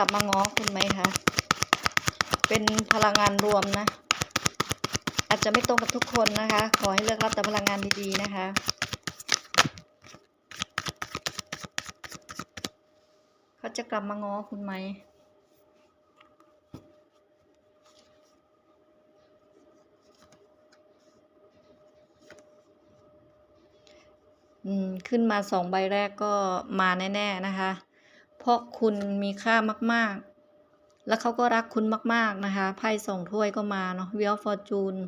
ลับมาง้อคุณไหมคะ เป็นพลังงานรวมนะ อาจจะไม่ตรงกับทุกคนนะคะ ขอให้เลือกรับแต่พลังงานดีๆนะคะเขาจะกลับมาง้อคุณไหมอืมขึ้นมาสองใบแรกก็มาแน่ ๆ นะคะ เพราะคุณมีค่ามาก ๆ แล้วเขาก็รักคุณมาก ๆ นะคะไพ่สองถ้วยก็มาเนาะ Wheel of Fortune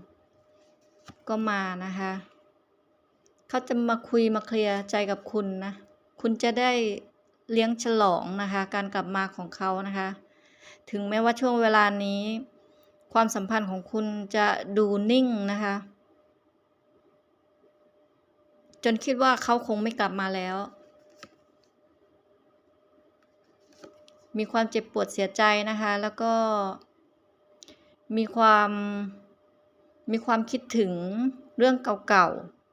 ก็มานะคะเขาจะมาคุยมาเคลียร์ใจกับคุณนะ คุณจะได้เลี้ยงฉลองนะคะ การกลับมาของเขานะคะ ถึงแม้ว่าช่วงเวลานี้ ความสัมพันธ์ของคุณจะดูนิ่งนะคะ จนคิดว่าเขาคงไม่กลับมาแล้ว มีความเจ็บปวดเสียใจนะคะ แล้วก็มีความมีความคิดถึงเรื่องเก่า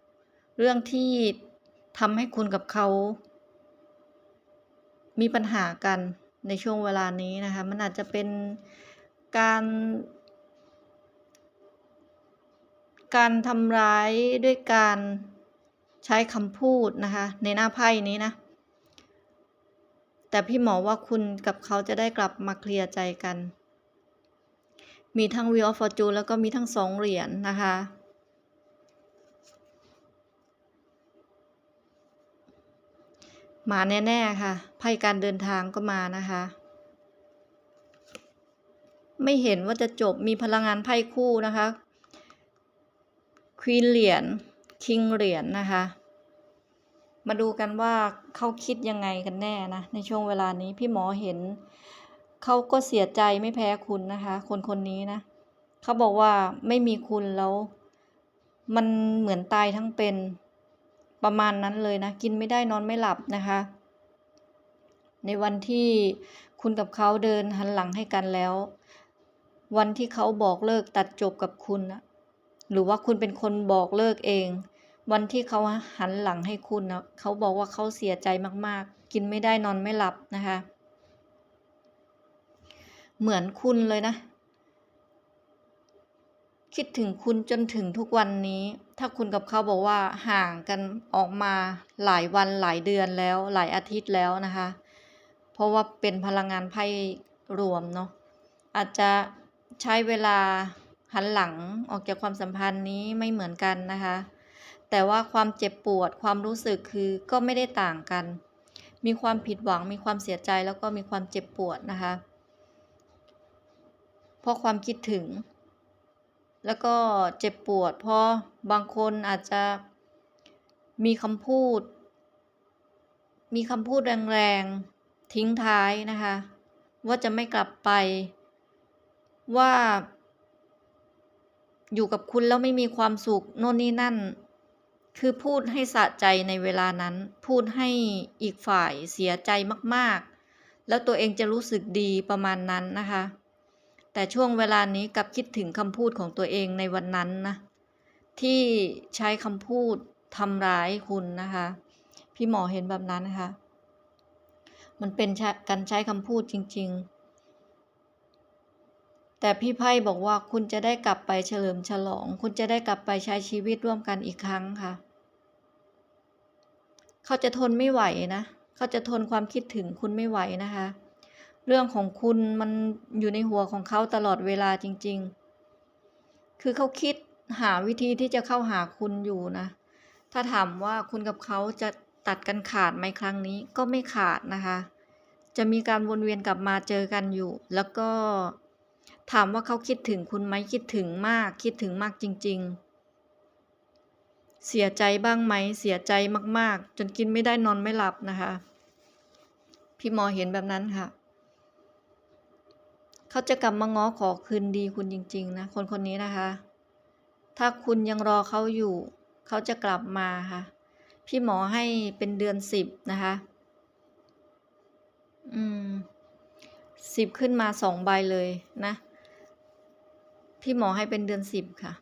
ๆ เรื่องที่ทำให้คุณกับเขา มีปัญหากันในช่วงเวลานี้นะคะ มันอาจจะเป็นการการทำร้ายด้วยการใช้คำพูดนะคะ ในหน้าไพ่นี้นะ แต่พี่หมอว่าคุณกับเขาจะได้กลับมาเคลียร์ใจกัน มีทั้ง Wheel of Fortune แล้วก็มีทั้งสองเหรียญนนะคะ มาแน่ๆค่ะ ไพ่การเดินทางก็มานะคะ ไม่เห็นว่าจะจบมีพลังงานไพ่คู่นะคะควีนเหรียญคิงเหรียญนะคะ มาดูกันว่าเขาคิดยังไงกันแน่นะในช่วงเวลานี้พี่หมอเห็นเขาก็เสียใจไม่แพ้คุณนะคะ คนคนนี้นะเขาบอกว่าไม่มีคุณแล้ว มันเหมือนตายทั้งเป็นประมาณนั้นเลยนะ กินไม่ได้นอนไม่หลับนะคะ ในวันที่คุณกับเขาเดินหันหลังให้กันแล้ว วันที่เขาบอกเลิกตัดจบกับคุณนะหรือว่าคุณเป็นคนบอกเลิกเอง วันที่เขาหันหลังให้คุณนะเขาบอกว่าเขาเสียใจมากๆ กินไม่ได้นอนไม่หลับนะคะ เหมือนคุณเลยนะ คิดถึงคุณจนถึงทุกวันนี้ ถ้าคุณกับเขาบอกว่าห่างกันออกมาหลายวันหลายเดือนแล้ว หลายอาทิตย์แล้วนะคะ เพราะว่าเป็นพลังงานไพ่รวมเนาะอาจจะใช้เวลาหันหลังออกจากความสัมพันธ์นี้ไม่เหมือนกันนะคะ แต่ว่าความเจ็บปวดความรู้สึกคือก็ไม่ได้ต่างกัน มีความผิดหวังมีความเสียใจแล้วก็มีความเจ็บปวดนะคะ เพราะความคิดถึง แล้วก็เจ็บปวด เพราะบางคนอาจจะมีคำพูด มีคำพูดแรงๆ ทิ้งท้ายนะคะ ว่าจะไม่กลับไป ว่า อยู่กับคุณแล้วไม่มีความสุขโน่นนี่นั่น คือพูดให้สะใจในเวลานั้น พูดให้อีกฝ่ายเสียใจมากๆ แล้วตัวเองจะรู้สึกดีประมาณนั้นนะคะ แต่ช่วงเวลานี้กลับคิดถึงคำพูดของตัวเองในวันนั้นนะ ที่ใช้คำพูดทำร้ายคุณนะคะ พี่หมอเห็นแบบนั้นนะคะ มันเป็นการใช้คำพูดจริง ๆ แต่พี่ไพ่บอกว่าคุณจะได้กลับไปเฉลิมฉลอง คุณจะได้กลับไปใช้ชีวิตร่วมกันอีกครั้งค่ะ เขาจะทนไม่ไหวนะเขาจะทนความคิดถึงคุณไม่ไหวนะคะ เรื่องของคุณมันอยู่ในหัวของเขาตลอดเวลาจริง ๆ คือเขาคิดหาวิธีที่จะเข้าหาคุณอยู่นะ ถ้าถามว่าคุณกับเขาจะตัดกันขาดไหมครั้งนี้ก็ไม่ขาดนะคะ จะมีการวนเวียนกลับมาเจอกันอยู่ แล้วก็ถามว่าเขาคิดถึงคุณไหมคิดถึงมาก คิดถึงมากจริง ๆ เสียใจบ้างไหม เสียใจมาก ๆ จนกินไม่ได้นอนไม่หลับนะคะ พี่หมอเห็นแบบนั้นค่ะ เขาจะกลับมาง้อขอคืนดีคุณจริง ๆ นะ คนคนนี้นะคะ ถ้าคุณยังรอเขาอยู่ เขาจะกลับมาค่ะ พี่หมอให้เป็นเดือนสิบนะคะ อืมสิบขึ้นมาสองใบเลยนะ พี่หมอให้เป็นเดือนสิบค่ะ